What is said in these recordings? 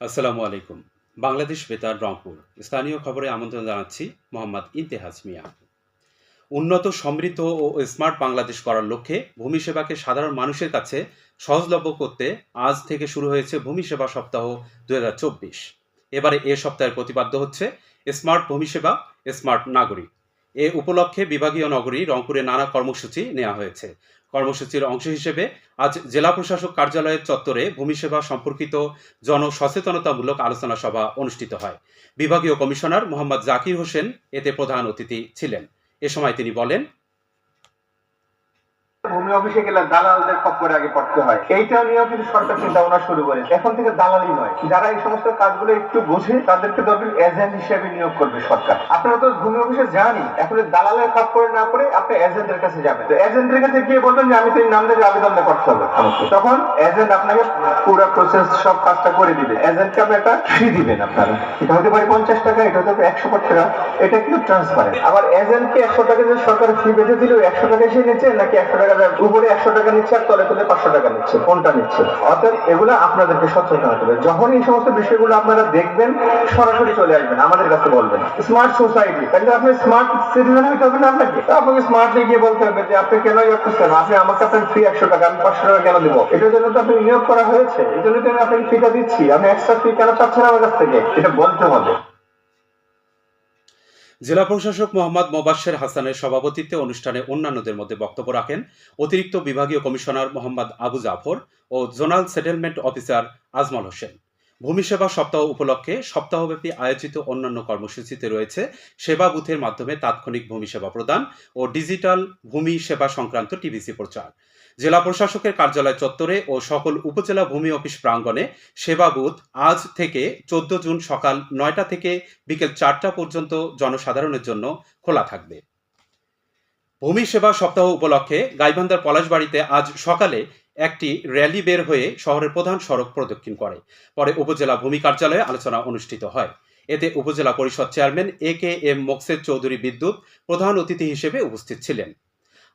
আসসালামু আলাইকুম। বাংলাদেশ বেতার রংপুর। স্থানীয় খবরে আমন্ত্রণ জানাচ্ছি মোহাম্মদ ইন্তেহাজ মিয়া। উন্নত, সমৃদ্ধ ও স্মার্ট বাংলাদেশ করার লক্ষ্যে ভূমি সেবাকে সাধারণ মানুষের কাছে সহজলভ্য করতে আজ থেকে শুরু হয়েছে ভূমি সেবা সপ্তাহ দুই হাজার চব্বিশ। এবারে এ সপ্তাহের প্রতিপাদ্য হচ্ছে, স্মার্ট ভূমি সেবা, স্মার্ট নাগরিক। এ উপলক্ষে বিভাগীয় নগরী রংপুরে নানা কর্মসূচি নেওয়া হয়েছে। কর্মসূচির অংশ হিসেবে আজ জেলা প্রশাসক কার্যালয়ের চত্বরে ভূমি সেবা সম্পর্কিত জনসচেতনতামূলক আলোচনা সভা অনুষ্ঠিত হয়। বিভাগীয় কমিশনার মোহাম্মদ জাকির হোসেন এতে প্রধান অতিথি ছিলেন। এ সময় তিনি বলেন ভূমি অফিসে গেলে দালালদের খপ্পরে আগে পড়তে হয়। এইটা নিয়েও কিন্তু সরকার চিন্তা ভাবনা শুরু করেছে। এখন থেকে দালালি নয়। যারা এই সমস্ত কাজগুলো একটু বোঝে, তাদেরকে দরকার এজেন্ট হিসেবে নিয়োগ করবে সরকার। আপনারা তো ভূমি অফিসে জানি এখন দালালের খপ্পরে না পড়ে আপনি এজেন্টের কাছে যাবেন। তো এজেন্টের কাছে গিয়ে বলবেন যে, আমি তো এই নাম দিয়ে আবেদনটা করতে হবে। তখন এজেন্ট আপনাকে পুরো প্রসেস সব কাজটা করে দিবে। এজেন্টকে আপনি একটা ফি দিবেন আপনারা। এটা হতে পারে পঞ্চাশ টাকা, এটা হতে পারে একশো টাকা। এটা কিন্তু ট্রান্সপারেন্ট আবার এজেন্টকে একশো টাকা যে সরকার ফি বেঁধে দিল একশো টাকা সে নিচ্ছে, নাকি একশো টাকা? উপরে একশো টাকা নিচ্ছে আর তলে তলে পাঁচশো টাকা নিচ্ছে, কোনটা নিচ্ছে? অর্থাৎ এগুলো আপনাদেরকে সচেতন হতে হবে। যখন এই সমস্ত বিষয়গুলো আপনারা দেখবেন, সরাসরি চলে আসবেন, আমাদের কাছে বলবেন। স্মার্ট সোসাইটি তাহলে আপনি স্মার্ট সিটিজেন হতে হবে না আপনাকে। আপনাকে স্মার্টলি গিয়ে বলতে হবে যে, আপনি কেন ইয়ে করছেন আপনি আমাকে আপনার ফ্রি একশো টাকা, আমি পাঁচশো টাকা কেন দেবো? এটার জন্য তো আপনি নিয়োগ করা হয়েছে। এই জন্য তো আমি আপনাকে ফিটা দিচ্ছি। আমি এক্সট্রা ফি কেন চাচ্ছেন আমার কাছ থেকে? এটা বলতে হবে। জেলা প্রশাসক মোহাম্মদ মোবাশ্বের হাসানের সভাপতিত্বে অনুষ্ঠানে অন্যান্যদের মধ্যে বক্তব্য রাখেন অতিরিক্ত বিভাগীয় কমিশনার মোহাম্মদ আবু জাফর ও zonal settlement officer Azmal Hossain. ভূমি সেবা সপ্তাহ উপলক্ষে সপ্তাহব্যাপী আয়োজিত অন্যান্য কর্মসূচিতে রয়েছে সেবা বুথের মাধ্যমে তাৎক্ষণিক ভূমি সেবা প্রদান ও ডিজিটাল ভূমি সেবা সংক্রান্ত টিভিসি প্রচার। জেলা প্রশাসকের কার্যালয় চত্বরে ও সকল উপজেলা ভূমি অফিস প্রাঙ্গণে সেবা বুথ আজ থেকে চোদ্দ জুন সকাল নয়টা থেকে বিকেল চারটা পর্যন্ত জনসাধারণের জন্য খোলা থাকবে। ভূমি সেবা সপ্তাহ উপলক্ষে গাইবান্ধার পলাশবাড়িতে আজ সকালে একটি র্যালি বের হয়ে শহরের প্রধান সড়ক প্রদক্ষিণ করে। পরে উপজেলা ভূমি কার্যালয়ে আলোচনা অনুষ্ঠিত হয়। এতে Upazila Parishad chairman A K M Moksed Chowdhury Bidyut প্রধান অতিথি হিসেবে উপস্থিত ছিলেন।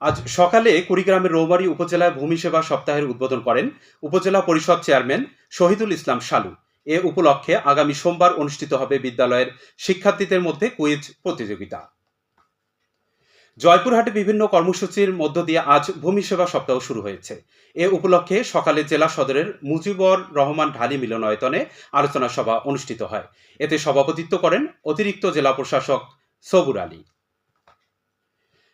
আজ সকালে কুড়িগ্রামের রৌমারী উপজেলায় ভূমি সেবা সপ্তাহের উদ্বোধন করেন উপজেলা পরিষদ চেয়ারম্যান শহীদুল ইসলাম শালু। এ উপলক্ষে আগামী সোমবার অনুষ্ঠিত হবে বিদ্যালয়ের শিক্ষার্থীদের মধ্যে কুইজ প্রতিযোগিতা। জয়পুরহাটে বিভিন্ন কর্মসূচির মধ্য দিয়ে আজ ভূমি সেবা সপ্তাহ শুরু হয়েছে। এ উপলক্ষে সকালে জেলা সদরের মুজিবর রহমান ঢালি মিলনায়তনে আলোচনা সভা অনুষ্ঠিত হয়। এতে সভাপতিত্ব করেন অতিরিক্ত জেলা প্রশাসক সবুর আলী।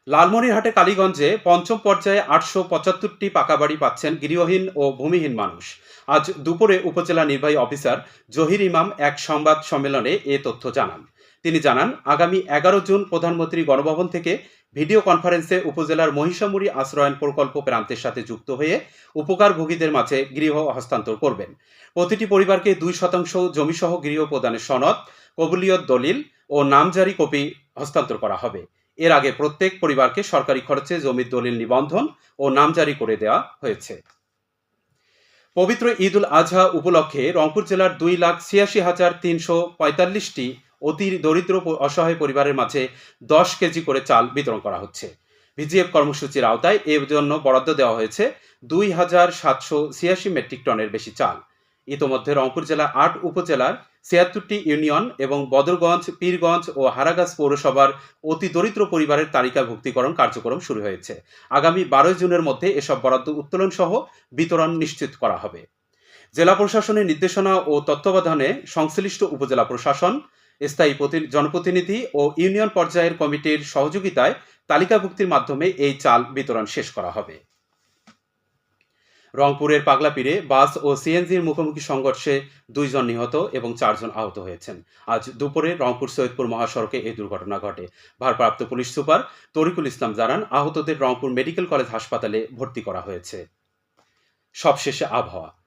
লালমনিরহাটে কালীগঞ্জে পঞ্চম পর্যায়ে আটশো পঁচাত্তরটি পাকা বাড়ি পাচ্ছেন গৃহহীন ও ভূমিহীন মানুষ। আজ দুপুরে উপজেলা নির্বাহী অফিসার জহির ইমাম এক সংবাদ সম্মেলনে এ তথ্য জানান। তিনি জানান, আগামী এগারো জুন প্রধানমন্ত্রী গণভবন থেকে ভিডিও কনফারেন্সে উপজেলার মহিষামুড়ি আশ্রয়ন প্রকল্প প্রান্তের সাথে যুক্ত হয়ে উপকারভোগীদের মাঝে গৃহ হস্তান্তর করবেন। প্রতিটি পরিবারকে দুই শতাংশ জমিসহ গৃহ প্রদানের সনদ, কবুলিয়ত দলিল ও নামজারি কপি হস্তান্তর করা হবে। এর আগে প্রত্যেক পরিবারকে সরকারি খরচে জমির দলিল নিবন্ধন ও নামজারি করে দেওয়া হয়েছে। পবিত্র ঈদ উল আজহা উপলক্ষে রংপুর জেলার দুই লাখ ছিয়াশি হাজার তিনশো পঁয়তাল্লিশটি অতি দরিদ্র অসহায় পরিবারের মাঝে দশ কেজি করে চাল বিতরণ করা হচ্ছে। ভিজিএফ কর্মসূচির আওতায় এর জন্য বরাদ্দ দেওয়া হয়েছে দুই হাজার সাতশো ছিয়াশি মেট্রিক টনের বেশি চাল। ইতোমধ্যে রংপুর জেলার আট উপজেলার ছিয়াত্তরটি ইউনিয়ন এবং বদরগঞ্জ, পীরগঞ্জ ও হারাগাছ পৌরসভার অতি দরিদ্র পরিবারের তালিকাভুক্তিকরণ কার্যক্রম শুরু হয়েছে। আগামী বারোই জুনের মধ্যে এসব বরাদ্দ উত্তোলন সহ বিতরণ নিশ্চিত করা হবে। জেলা প্রশাসনের নির্দেশনা ও তত্ত্বাবধানে সংশ্লিষ্ট উপজেলা প্রশাসন স্থায়ী প্রতি- জনপ্রতিনিধি ও ইউনিয়ন পর্যায়ের কমিটির সহযোগিতায় তালিকাভুক্তির মাধ্যমে এই চাল বিতরণ শেষ করা হবে। রংপুরের পাগলাপীরে বাস ও সিএনজির মুখোমুখি সংঘর্ষে দুইজন নিহত এবং চারজন আহত হয়েছেন। আজ দুপুরে রংপুর সৈয়দপুর মহাসড়কে এই দুর্ঘটনা ঘটে। ভারপ্রাপ্ত পুলিশ সুপার তরিকুল ইসলাম জানান, আহতদের রংপুর মেডিকেল কলেজ হাসপাতালে ভর্তি করা হয়েছে। সবশেষে আবহাওয়া।